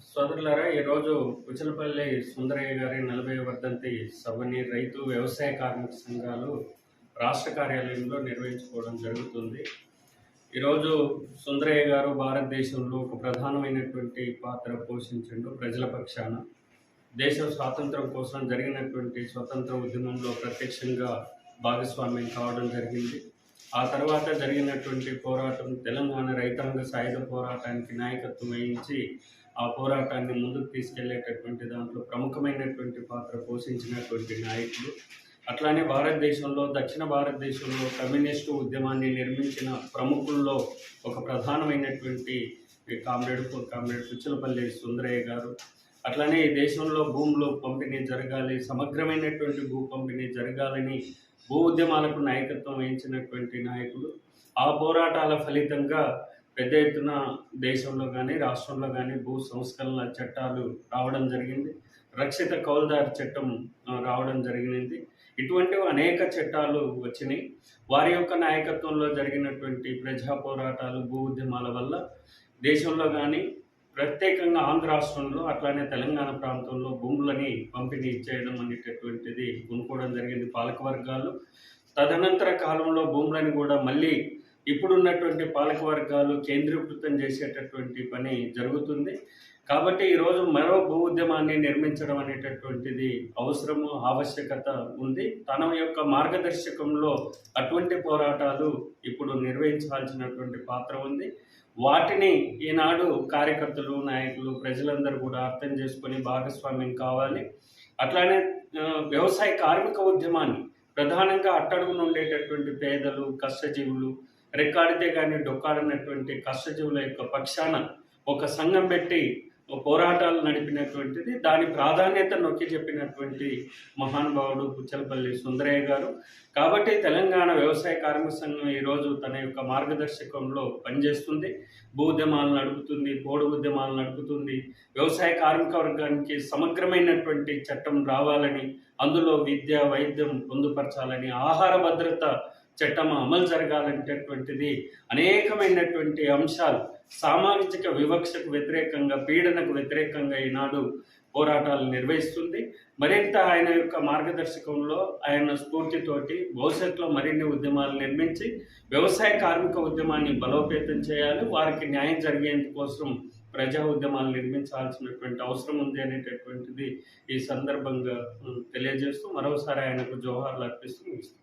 సోదరులారా ఈరోజు కుచలపల్లి సుందరయ్య గారి నలభై వర్ధంతి సభని రైతు వ్యవసాయ కార్మిక సంఘాలు రాష్ట్ర కార్యాలయంలో నిర్వహించుకోవడం జరుగుతుంది. ఈరోజు సుందరయ్య గారు భారతదేశంలో ఒక ప్రధానమైనటువంటి పాత్ర పోషించిండు ప్రజల పక్షాన. దేశ స్వాతంత్రం కోసం జరిగినటువంటి స్వతంత్ర ఉద్యమంలో ప్రత్యక్షంగా భాగస్వామ్యం కావడం జరిగింది. ఆ తర్వాత జరిగినటువంటి పోరాటం తెలంగాణ రైతాంగ సాయుధ పోరాటానికి నాయకత్వం వహించి ఆ పోరాటాన్ని ముందుకు తీసుకెళ్ళేటటువంటి దాంట్లో ప్రముఖమైనటువంటి పాత్ర పోషించినటువంటి నాయకులు. అట్లానే భారతదేశంలో దక్షిణ భారతదేశంలో కమ్యూనిస్టు ఉద్యమాన్ని నిర్మించిన ప్రముఖుల్లో ఒక ప్రధానమైనటువంటి కామ్రేడ్ కామ్రేడ్ పుచ్చలపల్లి సుందరయ్య గారు. అట్లానే ఈ దేశంలో భూములు పంపిణీ జరగాలి సమగ్రమైనటువంటి భూ పంపిణీ జరగాలని భూ ఉద్యమాలకు నాయకత్వం వహించినటువంటి నాయకులు. ఆ పోరాటాల ఫలితంగా పెద్ద ఎత్తున దేశంలో కానీ రాష్ట్రంలో కానీ భూ సంస్కరణ చట్టాలు రావడం జరిగింది. రక్షిత కౌలుదారు చట్టం రావడం జరిగింది. ఇటువంటివి అనేక చట్టాలు వచ్చినాయి. వారి యొక్క నాయకత్వంలో జరిగినటువంటి ప్రజా పోరాటాలు భూ ఉద్యమాల వల్ల దేశంలో కానీ ప్రత్యేకంగా ఆంధ్ర రాష్ట్రంలో అట్లానే తెలంగాణ ప్రాంతంలో భూములని పంపిణీ చేయడం అనేటటువంటిది కొనుక్కోవడం జరిగింది పాలక వర్గాలు తదనంతర కాలంలో భూములను కూడా మళ్ళీ ఇప్పుడున్నటువంటి పాలక వర్గాలు కేంద్రీకృతం చేసేటటువంటి పని జరుగుతుంది. కాబట్టి ఈరోజు మరో భూ ఉద్యమాన్ని నిర్మించడం అనేటటువంటిది అవసరము ఆవశ్యకత ఉంది. తన యొక్క మార్గదర్శకంలో అటువంటి పోరాటాలు ఇప్పుడు నిర్వహించాల్సినటువంటి పాత్ర ఉంది. వాటిని ఈనాడు కార్యకర్తలు నాయకులు ప్రజలందరూ కూడా అర్థం చేసుకొని భాగస్వామ్యం కావాలి. అట్లానే వ్యవసాయ కార్మిక ఉద్యమాన్ని ప్రధానంగా అట్టడుగున ఉండేటటువంటి పేదలు కష్టజీవులు రెక్కాడితే కానీ డొక్కాడనటువంటి కష్టజీవుల యొక్క పక్షాన ఒక సంఘం పెట్టి పోరాటాలు నడిపినటువంటిది. దాని ప్రాధాన్యత నొక్కి చెప్పినటువంటి మహానుభావుడు పుచ్చలపల్లి సుందరయ్య గారు. కాబట్టి తెలంగాణ వ్యవసాయ కార్మిక సంఘం ఈరోజు తన యొక్క మార్గదర్శకంలో పనిచేస్తుంది. భూ ఉద్యమాలు నడుపుతుంది పోడు ఉద్యమాలు నడుపుతుంది. వ్యవసాయ కార్మిక వర్గానికి సమగ్రమైనటువంటి చట్టం రావాలని అందులో విద్య వైద్యం పొందుపరచాలని ఆహార భద్రత చట్టం అమలు జరగాలనేటటువంటిది అనేకమైనటువంటి అంశాలు. సామాజిక వివక్షకు వ్యతిరేకంగా పీడనకు వ్యతిరేకంగా ఈనాడు పోరాటాలు నిర్వహిస్తుంది. మరింత ఆయన యొక్క మార్గదర్శకంలో ఆయన స్ఫూర్తితోటి భవిష్యత్తులో మరిన్ని ఉద్యమాలు నిర్మించి వ్యవసాయ కార్మిక ఉద్యమాన్ని బలోపేతం చేయాలి. వారికి న్యాయం జరిగేందుకోసం ప్రజా ఉద్యమాలు నిర్మించాల్సినటువంటి అవసరం ఉంది అనేటటువంటిది ఈ సందర్భంగా తెలియజేస్తూ మరోసారి ఆయనకు జోహార్లు అర్పిస్తూ ముగిస్తుంది